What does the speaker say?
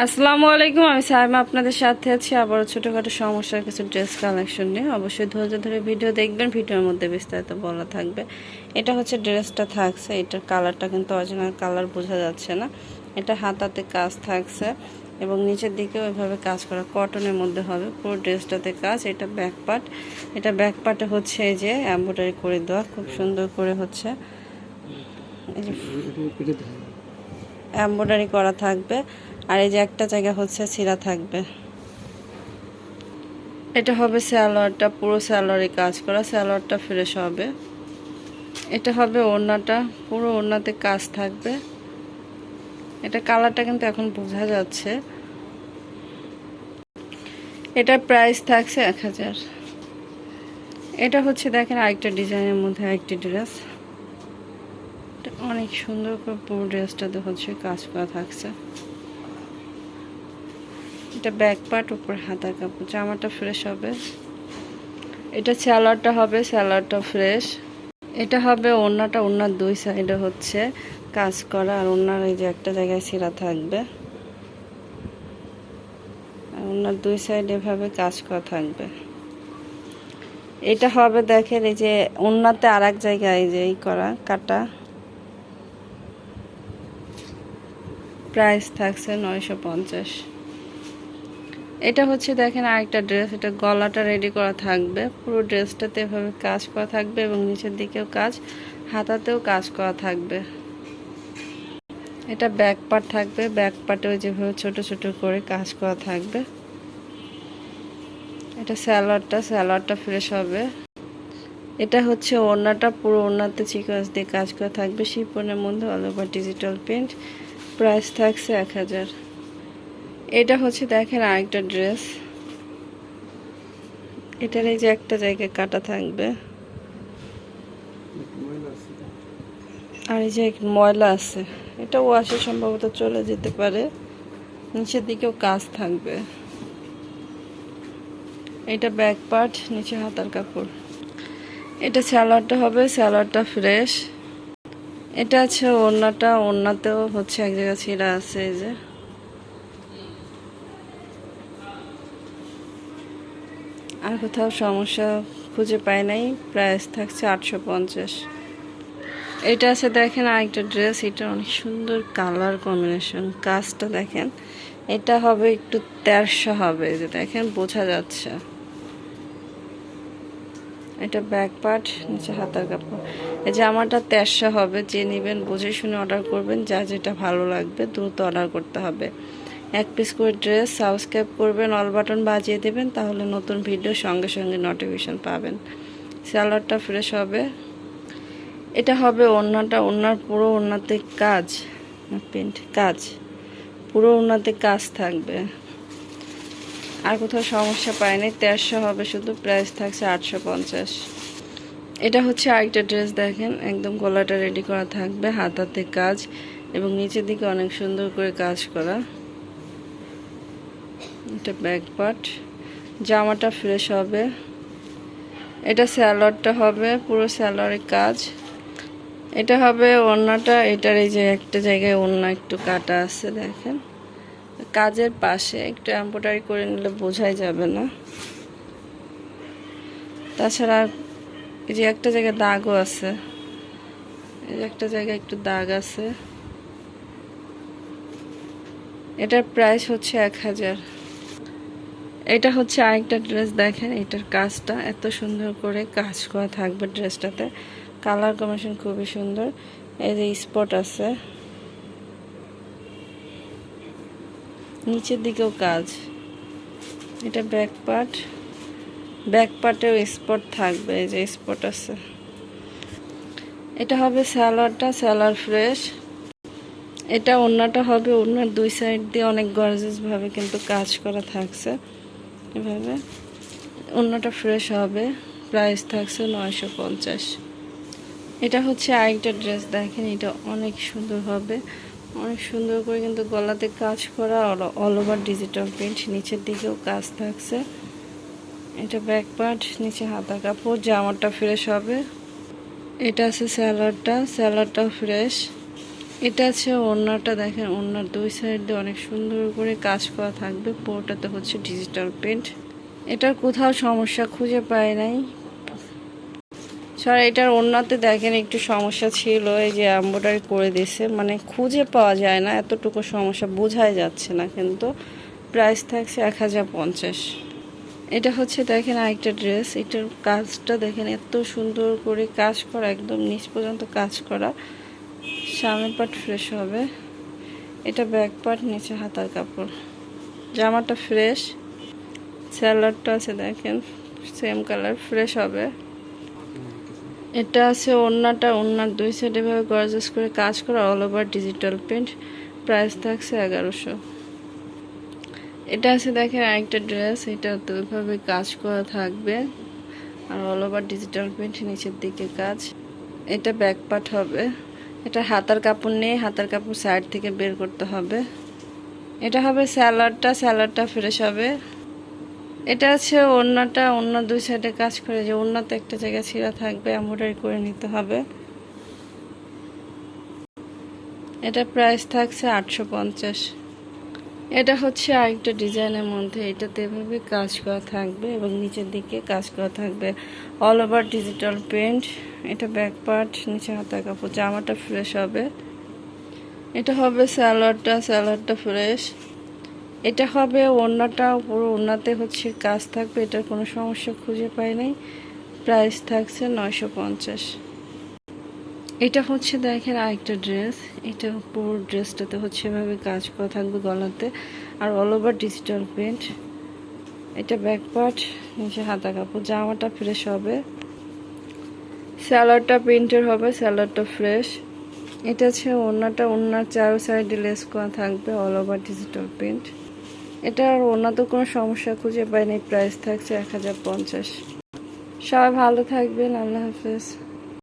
আসসালামু আলাইকুম আমি সাইমা আপনাদের সাথে আছি। আবারও ছোটোখাটো সমস্যার কিছু ড্রেস কালেকশন নিয়ে। অবশ্যই ধৈর্য ধরে ভিডিও দেখবেন ভিডিওর মধ্যে বিস্তারিত বলা থাকবে। এটা হচ্ছে ড্রেসটা থাকছে এটার কালারটা কিন্তু অরিজিনাল কালার বোঝা যাচ্ছে না। এটা হাতাতে কাজ থাকছে এবং নিচের দিকেও ওইভাবে কাজ করা কটনের মধ্যে হবে। পুরো ড্রেসটাতে কাজ এটা ব্যাক পার্ট এটা ব্যাক পার্টে হচ্ছে এই যে এম্ব্রয়ডারি করে দেওয়া খুব সুন্দর করে হচ্ছে। এম্ব্রয়ডারি করা থাকবে। আর এই যে একটা জায়গা হচ্ছে ছিঁড়া থাকবে। এটা হবে স্যালোয়ারটা, পুরো স্যালোয়ারে কাজ করা, স্যালোয়ারটা ফ্রেশ হবে। এটা হবে ওড়নাটা, পুরো ওড়নাতে কাজ থাকবে। এটা কালারটা কিন্তু এখন বোঝা যাচ্ছে। এটার প্রাইস থাকছে এক হাজার। এটা হচ্ছে দেখেন আরেকটা ডিজাইনের মধ্যে আরেকটি ড্রেস অনেক সুন্দর করে পুরো ড্রেসটাতে হচ্ছে কাজ করা থাকছে। এটা ব্যাক পার্ট উপর হাতা কাপড়, জামাটা ফ্রেশ হবে। এটা স্যালাডটা হবে স্যালাডটা ফ্রেশ এটা হবে ওড়নাটা, ওড়নার দুই সাইডে হচ্ছে কাজ করা, আর ওড়নার এই যে একটা জায়গায় ছিঁড়া থাকবে। আর ওড়নার দুই সাইডে এভাবে কাজ করা থাকবে। এটা হবে দেখেন এই যে ওড়নাতে আর এক জায়গায় এই যে এই করা, কাটা। প্রাইস থাকছে নয়শো পঞ্চাশ। এটা হচ্ছে দেখেন আরেকটা ড্রেস, এটা গলাটা রেডি করা থাকবে। পুরো ড্রেসটাতে এভাবে কাজ করা থাকবে এবং নিচের দিকেও কাজ, হাতাতেও কাজ করা থাকবে। এটা ব্যাক পার্ট থাকবে ব্যাক পার্টেও যেভাবে ছোট ছোট করে কাজ করা থাকবে। এটা স্যালাডটা স্যালাডটা ফ্রেশ হবে। এটা হচ্ছে ওড়নাটা, পুরো ওড়নাতে চিকস দিয়ে কাজ করা থাকবে। শিপনের মধ্যে all over digital print price থাকছে এক হাজার। এটা হচ্ছে দেখেন আরেকটা ড্রেস। এটার এই যে একটা জায়গায় কাটা থাকবে। আর এই যে ময়লা আছে এটা ওয়াশে সম্ভবত চলে যেতে পারে। নিচের দিকেও কাজ থাকবে। এটা ব্যাক পার্ট, নিচে হাতার কাপড়। এটা স্যালাডটা হবে স্যালাডটা ফ্রেশ। এটা আছে ওড়নাটা, ওড়নাতেও হচ্ছে এক জায়গায় ছিঁড়া আছে এই যে। আর কোথাও সমস্যা খুঁজে পাই নাই, প্রাইস থাকছে আটশো পঞ্চাশ। এটা আছে দেখেন আরেকটা ড্রেস, এটা অনেক সুন্দর কালার কম্বিনেশন, কাজটা দেখেন। এটা হবে একটু তেরশো হবে যে দেখেন, বোঝা যাচ্ছে। এটা ব্যাক পার্ট নিচে হাতার কাপড়। এই জামাটা তেরশো হবে, যে নেবেন, বুঝে শুনে অর্ডার করবেন, যা যেটা ভালো লাগবে, দ্রুত অর্ডার করতে হবে। এক পিস করে ড্রেস সাবস্ক্রাইব করবেন অল বাটন বাজিয়ে দেবেন, তাহলে নতুন ভিডিও সঙ্গে সঙ্গে নোটিফিকেশন পাবেন। স্যালাডটা ফ্রেশ হবে। এটা হবে ওড়নাটা, ওড়নার পুরো ওড়নাতে কাজ প্রিন্ট কাজ। পুরো ওড়নাতে কাজ থাকবে। আর কোথাও সমস্যা পায়নি তেরোশো হবে শুধু প্রাইস থাকছে আটশো পঞ্চাশ। এটা হচ্ছে আরেকটা ড্রেস দেখেন, একদম গলাটা রেডি করা থাকবে, হাতাতে কাজ এবং নিচের দিকে অনেক সুন্দর করে কাজ করা। এটা ব্যাক পার্ট জামাটা ফ্রেশ হবে। এটা স্যালোয়ারটা হবে, পুরো স্যালোয়ারের কাজ। এটা হবে ওড়নাটা, এটার এই যে একটা জায়গায় ওড়না একটু কাটা আছে, দেখেন। কাজের পাশে, একটু এম্ব্রয়ডারি করে নিলে বোঝাই যাবে না। তাছাড়া এই যে একটা জায়গায় দাগও আছে। এই যে একটা জায়গায় একটু দাগ আছে। এটার প্রাইস হচ্ছে এক হাজার। এটা হচ্ছে আরেকটা ড্রেস, দেখেন এটার কাজটা এত সুন্দর করে কাজ করা থাকবে ড্রেসটাতে। কালার কম্বিনেশন খুবই সুন্দর। এই যে স্পট আছে। নিচের দিকেও কাজ। এটা ব্যাক পার্ট ব্যাক পার্টেও স্পট থাকবে, এই যে স্পট আছে। এটা হবে স্যালাডটা স্যালাড ফ্রেশ এটা ওড়নাটা হবে ওড়নার দুই সাইড দিয়ে অনেক গর্জেসভাবে কিন্তু কাজ করা থাকছে। এভাবে। অন্যটা ফ্রেশ হবে। প্রাইস থাকছে নয়শো পঞ্চাশ। এটা হচ্ছে আরেকটা ড্রেস দেখেন এটা অনেক সুন্দর হবে। অনেক সুন্দর করে কিন্তু গলাতে কাজ করা অল ওভার ডিজিটাল প্রিন্ট নিচের দিকেও কাজ থাকছে। এটা ব্যাক পার্ট নিচে হাতা কাপড়, জামাটা ফ্রেশ হবে। এটা আছে স্যালাডটা স্যালাডটাও ফ্রেশ এটা আছে ওড়নাটা দেখেন, ওড়নার দুই সাইড অনেক সুন্দর করে কাজ করা থাকবে। পুরোটাতে হচ্ছে ডিজিটাল প্রিন্ট এটার কোথাও সমস্যা খুঁজে পায় নাই। স্যার এটার ওড়নাতে দেখেন একটু সমস্যা ছিল, এই যে এম্ব্রয়ডারি করে দিয়েছে। মানে খুঁজে পাওয়া যায় না, এতটুকু সমস্যা বোঝাই যাচ্ছে না কিন্তু। প্রাইস থাকছে এক হাজার পঞ্চাশ। এটা হচ্ছে দেখেন আরেকটা ড্রেস এটার কাজটা দেখেন এত সুন্দর করে কাজ করা, একদম নিচ পর্যন্ত কাজ করা। সামনের পার্ট ফ্রেশ হবে। এটা ব্যাক পার্ট নিচে হাতার কাপড়। জামাটা ফ্রেশ স্যালাডটা আছে দেখেন সেম কালার ফ্রেশ হবে। এটা আছে ওড়নাটা, ওড়নার দুই সাইডে ভাবে গর্জাস করে কাজ করা all over digital print price থাকছে এগারোশো। এটা আছে দেখেন আরেকটা ড্রেস এটা ওইভাবে কাজ করা থাকবে। আর অল ওভার ডিজিটাল প্রিন্ট নিচের দিকে কাজ। এটা ব্যাক পার্ট হবে। এটা হাতার কাপড় নেই হাতার কাপড় সাইড থেকে বের করতে হবে। এটা হবে স্যালাডটা স্যালাডটা ফ্রেশ হবে। এটা আছে ওড়নাটা অন্য দুই সাইডে কাজ করে। যে ওড়নাতে একটা জায়গায় ছিঁড়া থাকবে এমব্রয়ডারি করে নিতে হবে। এটা প্রাইস থাকছে আটশো পঞ্চাশ। এটা হচ্ছে আরেকটা ডিজাইনের মধ্যে। এটাতে এভাবে কাজ করা থাকবে এবং নিচের দিকে কাজ করা থাকবে। অল ওভার ডিজিটাল প্রিন্ট এটা ব্যাক পার্ট নিচে হাতা কাপড়, জামাটা ফ্রেশ হবে। এটা হবে স্যালাডটা স্যালাডটা ফ্রেশ এটা হবে ওড়নাটা, পুরো ওড়নাতে হচ্ছে কাজ থাকবে। এটার কোনো সমস্যা খুঁজে পাই নাই। প্রাইস থাকছে নয়শো পঞ্চাশ। এটা হচ্ছে দেখেন আরেকটা ড্রেস। এটা পুরো ড্রেসটাতে হচ্ছে এভাবে কাজ করা থাকবে গলাতে। আর অল ওভার ডিজিটাল প্রিন্ট এটা ব্যাক পার্ট নিচে হাতা কাপড়, জামাটা ফ্রেশ হবে। স্যালাডটা প্রিন্টের হবে স্যালাডটা ফ্রেশ এটা হচ্ছে ওড়নাটা, ওড়নার চারো সাইডে লেস করা থাকবে অল ওভার ডিজিটাল প্রিন্ট এটা আর ওনা তো কোনো সমস্যা খুঁজে পাইনি প্রাইস থাকছে এক হাজার পঞ্চাশ। সবাই ভালো থাকবেন, আল্লাহ হাফেজ।